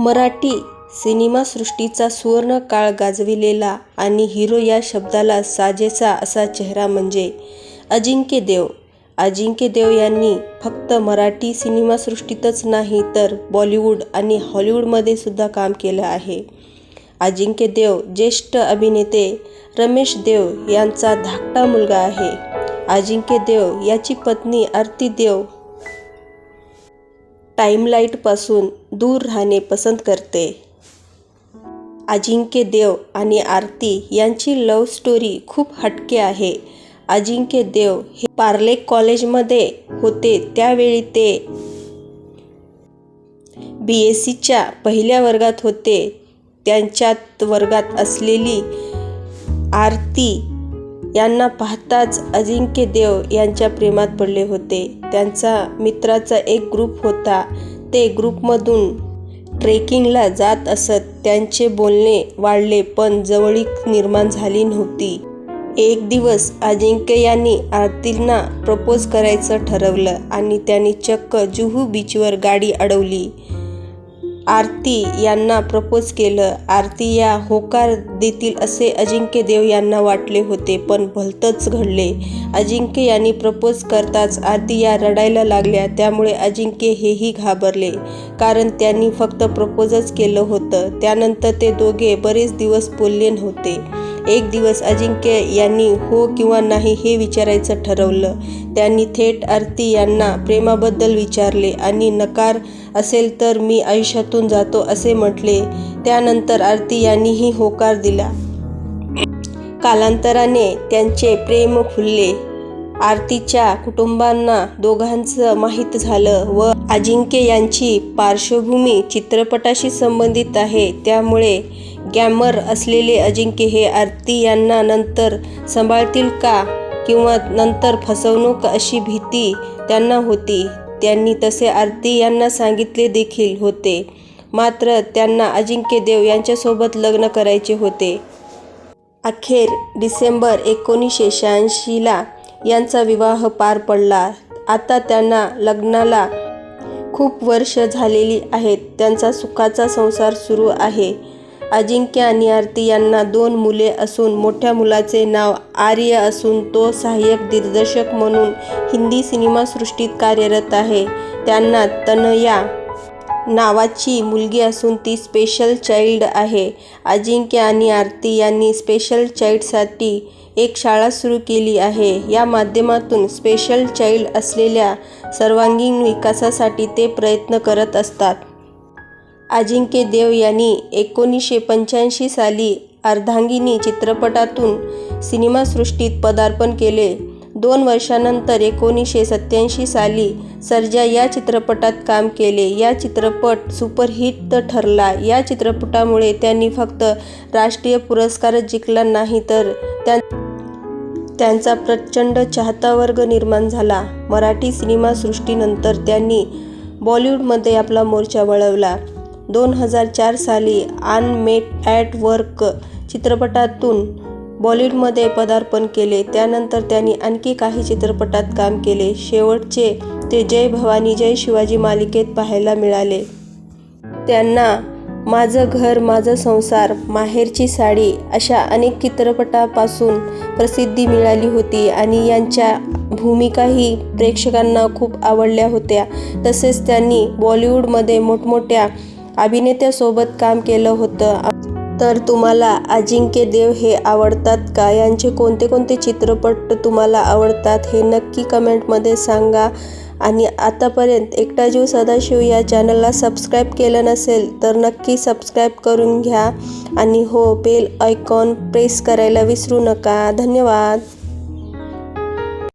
मराठी सिनेमासृष्टीचा सुवर्णकाळ गाजविलेला आणि हिरो या शब्दाला साजेसा असा चेहरा म्हणजे अजिंक्य देव. अजिंक्य देव यांनी फक्त मराठी सिनेमासृष्टीतच नाही तर बॉलिवूड आणि हॉलिवूडमध्ये सुद्धा काम केलं आहे. अजिंक्य देव ज्येष्ठ अभिनेते रमेश देव यांचा धाकटा मुलगा आहे. अजिंक्य देव याची पत्नी आरती देव टाईमलाईटपासून दूर राहणे पसंत करते. अजिंक्य देव आणि आरती यांची लव्ह स्टोरी खूप हटके आहे. अजिंक्य देव हे पार्ले कॉलेजमध्ये होते त्यावेळी ते बी एस सीच्या पहिल्या वर्गात होते. त्यांच्यात वर्गात असलेली आरती यांना पाहताच अजिंक्य देव यांच्या प्रेमात पडले होते. त्यांचा मित्राचा एक ग्रुप होता. ते ग्रुपमधून ट्रेकिंगला जात असत. त्यांचे बोलणे वाढले पण जवळीक निर्माण झाली नव्हती. एक दिवस अजिंक्य यांनी आरतींना प्रपोज करायचं ठरवलं आणि त्यांनी चक्क जुहू बीचवर गाडी अडवली. आरती यांना प्रपोज केलं. आरती या होकार देतील असे अजिंक्य देव यांना वाटले होते पण भलतंच घडले. अजिंक्य यांनी प्रपोज करताच आरती या रडायला लागल्या. त्यामुळे अजिंक्य हेही घाबरले कारण त्यांनी फक्त प्रपोजच केलं होतं. त्यानंतर ते दोघे बरेच दिवस बोलले नव्हते. एक दिवस अजिंक्य यांनी हो किंवा नाही हे विचारायचं ठरवलं. त्यांनी थेट आरती यांना प्रेमाबद्दल विचारले आणि नकार असेल तर मी आयुष्यातून जातो असे म्हटले. त्यानंतर आरती यांनीही होकार दिला. कालांतराने त्यांचे प्रेम फुलले. आरतीच्या कुटुंबांना दोघांचं माहीत झालं व अजिंक्य यांची पार्श्वभूमी चित्रपटाशी संबंधित आहे. त्यामुळे गॅमर असलेले अजिंक्य हे आरती यांना नंतर सांभाळतील का किंवा नंतर फसवणूक अशी भीती त्यांना होती. त्यांनी तसे आरती यांना सांगितले देखील होते. मात्र त्यांना अजिंक्य देव यांच्यासोबत लग्न करायचे होते. अखेर डिसेंबर एकोणीसशे शहाऐंशीला यांचा विवाह पार पडला. आता त्यांना लग्नाला खूप वर्ष झालेली आहेत. त्यांचा सुखाचा संसार सुरू आहे. अजिंक्य आणि आरती यांना दोन मुले असून मोठ्या मुलाचे नाव आर्य असून तो सहाय्यक दिग्दर्शक म्हणून हिंदी सिनेमासृष्टीत कार्यरत आहे. त्यांना तनया नावाची मुलगी असून ती स्पेशल चाईल्ड आहे. अजिंक्य आणि आरती यांनी स्पेशल चाईल्डसाठी एक शाळा सुरू केली आहे. या माध्यमातून स्पेशल चाईल्ड असलेल्या सर्वांगीण विकासासाठी ते प्रयत्न करत असतात. अजिंक्य देव यांनी एकोणीसशे पंच्याऐंशी साली अर्धांगिनी चित्रपटातून सिनेमासृष्टीत पदार्पण केले. दोन वर्षानंतर एकोणीसशे सत्त्याऐंशी साली सर्जा या चित्रपटात काम केले. या चित्रपट सुपरहिट ठरला. या चित्रपटामुळे त्यांनी फक्त राष्ट्रीय पुरस्कारच जिंकला नाही तर त्यांचा प्रचंड चाहतावर्ग निर्माण झाला. मराठी सिनेमासृष्टीनंतर त्यांनी बॉलिवूडमध्ये आपला मोर्चा वळवला. दोन हजार चार साली अनमेट ॲट वर्क चित्रपटातून बॉलिवूडमध्ये पदार्पण केले. त्यानंतर त्यांनी आणखी काही चित्रपटात काम केले. शेवटचे ते जय भवानी जय शिवाजी मालिकेत पाहायला मिळाले. त्यांना माझं घर माझा संसार, माहेरची साडी अशा अनेक चित्रपटापासून प्रसिद्धी मिळाली होती आणि यांच्या भूमिकाही प्रेक्षकांना खूप आवडल्या होत्या. तसेच त्यांनी बॉलिवूडमध्ये मोठमोठ्या अभिनेत्यासोबत काम केलं होतं. तर तुम्हाला अजिंक्य देव हे आवडतात का? यांचे कोणते कोणते चित्रपट तुम्हाला आवडतात हे नक्की कमेंटमध्ये सांगा. आणि आतापर्यंत एकटा जीव सदाशिव या चॅनलला सबस्क्राईब केलं नसेल तर नक्की सबस्क्राईब करून घ्या आणि हो बेल आयकॉन प्रेस करायला विसरू नका. धन्यवाद.